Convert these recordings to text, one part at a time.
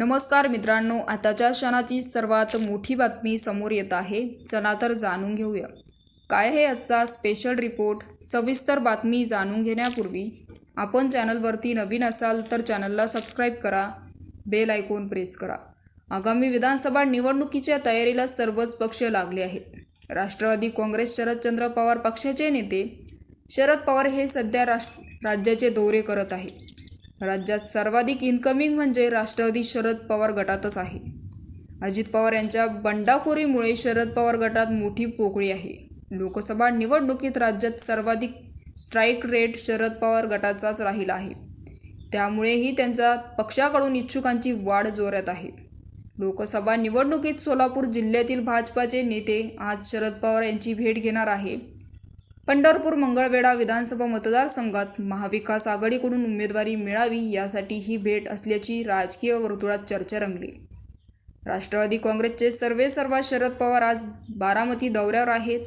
नमस्कार मित्रांनो आताच्या क्षणाची सर्वात मोठी बातमी समोर येत आहे. चला तर जाणून घेऊया. काय आहे आजचा स्पेशल रिपोर्ट सविस्तर बातमी जाणून घेण्यापूर्वी आपण चॅनलवरती नवीन असाल तर चॅनलला सबस्क्राईब करा बेल आयकॉन प्रेस करा. आगामी विधानसभा निवडणुकीच्या तयारीला सर्वच पक्ष लागले आहेत. राष्ट्रवादी काँग्रेस शरदचंद्र पवार पक्षाचे नेते शरद पवार हे सध्या राष्ट्र राज्याचे दौरे करत आहेत. राज्यात सर्वाधिक इन्कमिंग म्हणजे राष्ट्रवादी शरद पवार गटातच आहे. अजित पवार यांच्या बंडाखोरीमुळे शरद पवार गटात मोठी पोकळी आहे. लोकसभा निवडणुकीत राज्यात सर्वाधिक स्ट्राईक रेट शरद पवार गटाचाच राहिला आहे. त्यामुळेही त्यांचा पक्षाकडून इच्छुकांची वाढ जोरात आहे. लोकसभा निवडणुकीत सोलापूर जिल्ह्यातील भाजपाचे नेते आज शरद पवार यांची भेट घेणार आहे. पंढरपूर मंगळवेढा विधानसभा मतदारसंघात महाविकास आघाडीकडून उमेदवारी मिळावी यासाठी ही भेट असल्याची राजकीय वर्तुळात चर्चा रंगली. राष्ट्रवादी काँग्रेसचे सर्वे सर्वा शरद पवार आज बारामती दौऱ्यावर आहेत.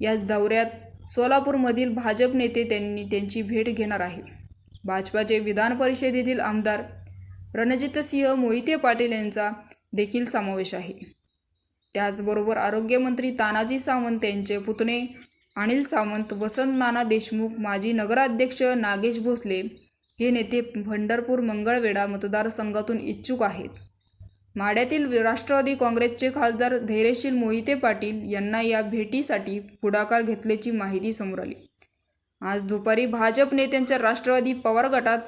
याच दौऱ्यात सोलापूरमधील भाजप नेते त्यांनी त्यांची भेट घेणार आहे भाजपाचे विधान परिषदेतील आमदार रणजितसिंह मोहिते पाटील यांचा देखील समावेश आहे. त्याचबरोबर आरोग्यमंत्री तानाजी सावंत यांचे पुतणे अनिल सावंत वसंत नाना देशमुख माजी नगराध्यक्ष नागेश भोसले हे नेते पंढरपूर मंगळवेढा मतदारसंघातून इच्छुक आहेत. माढ्यातील राष्ट्रवादी काँग्रेसचे खासदार धैर्यशील मोहिते पाटील यांना या भेटीसाठी पुढाकार घेतल्याची माहिती समोर आली. आज दुपारी भाजप नेत्यांच्या राष्ट्रवादी पवार गटात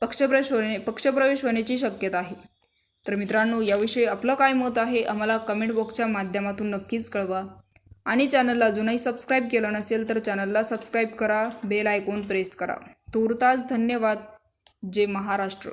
पक्षप्रवेश होणे पक्षप्रवेश होण्याची शक्यता आहे. तर मित्रांनो याविषयी आपलं काय मत आहे आम्हाला कमेंट बॉक्सच्या माध्यमातून नक्कीच कळवा. आणि चॅनलला अजूनही सबस्क्राईब केलं नसेल तर चॅनलला सबस्क्राईब करा बेल आयकॉन प्रेस करा. तुर्तास धन्यवाद. जय महाराष्ट्र.